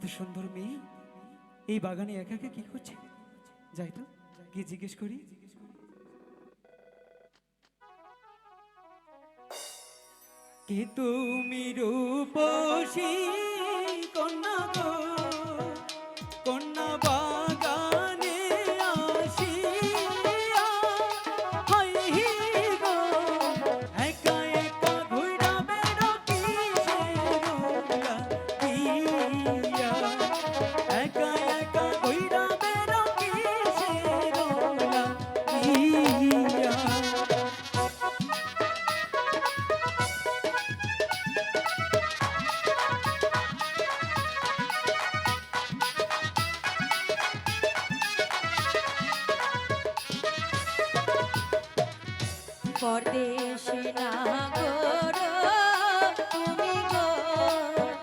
এত সুন্দর মেয়ে। এই বাগানে একা একা কি করছে? যাই তো কি জিজ্ঞেস করি। কে তুমি রূপসী কন্যা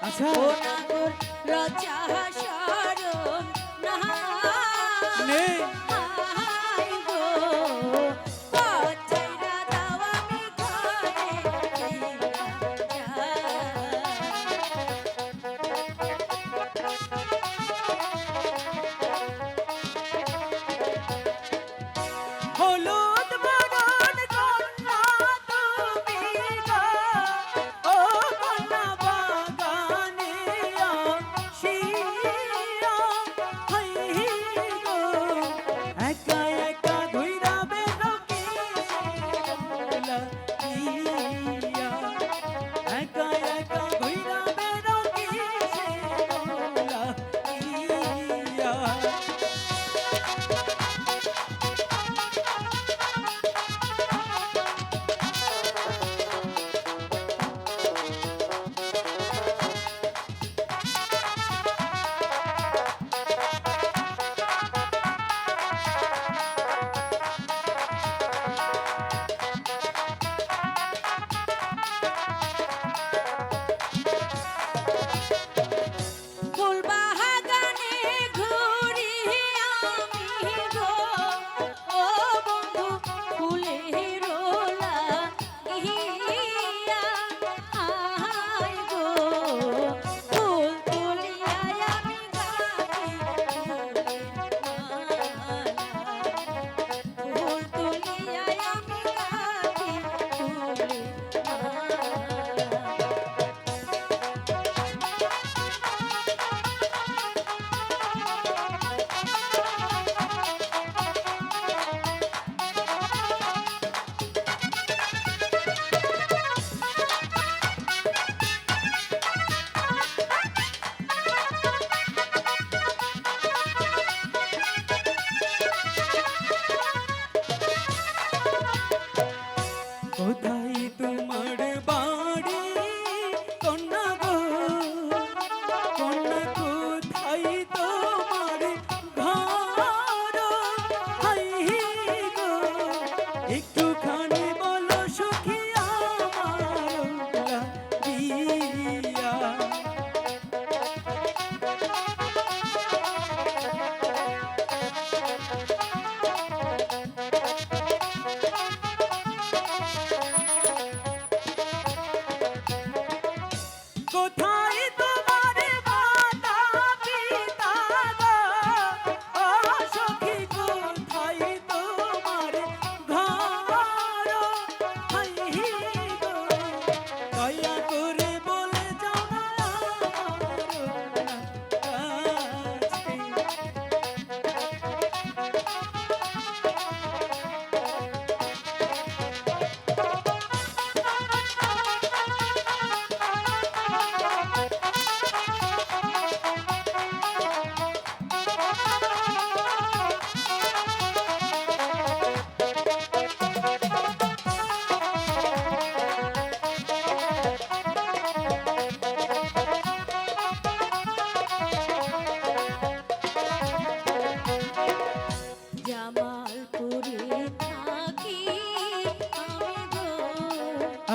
আচ্ছা।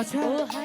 আচ্ছা